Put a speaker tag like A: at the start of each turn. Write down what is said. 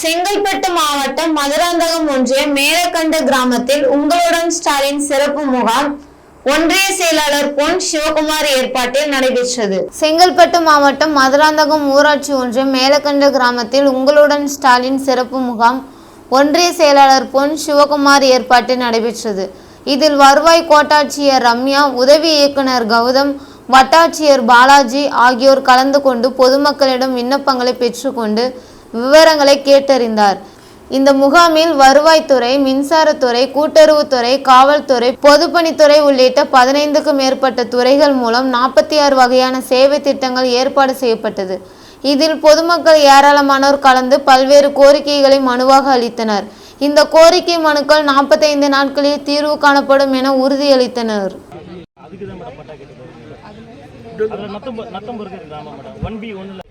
A: செங்கல்பட்டு மாவட்டம் மதுராந்தகம் ஒன்றிய மேலக்கண்ட கிராமத்தில் உங்களுடன் ஸ்டாலின் சிறப்பு முகாம் ஒன்றிய செயலாளர் பொன் சிவகுமார் ஏற்பாட்டில் நடைபெற்றது. செங்கல்பட்டு மாவட்டம் மதுராந்தகம் ஊராட்சி ஒன்றியம் மேலக்கண்ட கிராமத்தில் உங்களுடன் ஸ்டாலின் சிறப்பு முகாம் ஒன்றிய செயலாளர் பொன் சிவகுமார் ஏற்பாட்டில் நடைபெற்றது. இதில் வருவாய் கோட்டாட்சியர் ரம்யா உதவி இயக்குனர் கௌதம் வட்டாட்சியர் பாலாஜி ஆகியோர் கலந்து கொண்டு பொதுமக்களிடம் விண்ணப்பங்களை பெற்றுக்கொண்டு விவரங்களை கேட்டறிந்தார். இந்த முகாமில் வருவாய்த்துறை மின்சாரத்துறை கூட்டுறவுத்துறை காவல்துறை பொதுப்பணித்துறை உள்ளிட்ட பதினைந்துக்கும் மேற்பட்ட துறைகள் மூலம் நாற்பத்தி ஆறு வகையான சேவை திட்டங்கள் ஏற்பாடு செய்யப்பட்டது. இதில் பொதுமக்கள் ஏராளமானோர் கலந்து பல்வேறு கோரிக்கைகளை மனுவாக அளித்தனர். இந்த கோரிக்கை மனுக்கள் நாற்பத்தைந்து நாட்களில் தீர்வு காணப்படும் என உறுதியளித்தனர்.
B: அதுக்கு தான் மேடம் பட்டா கேட்டு அதில் மேடம்? ஒன் பி ஒன்றில்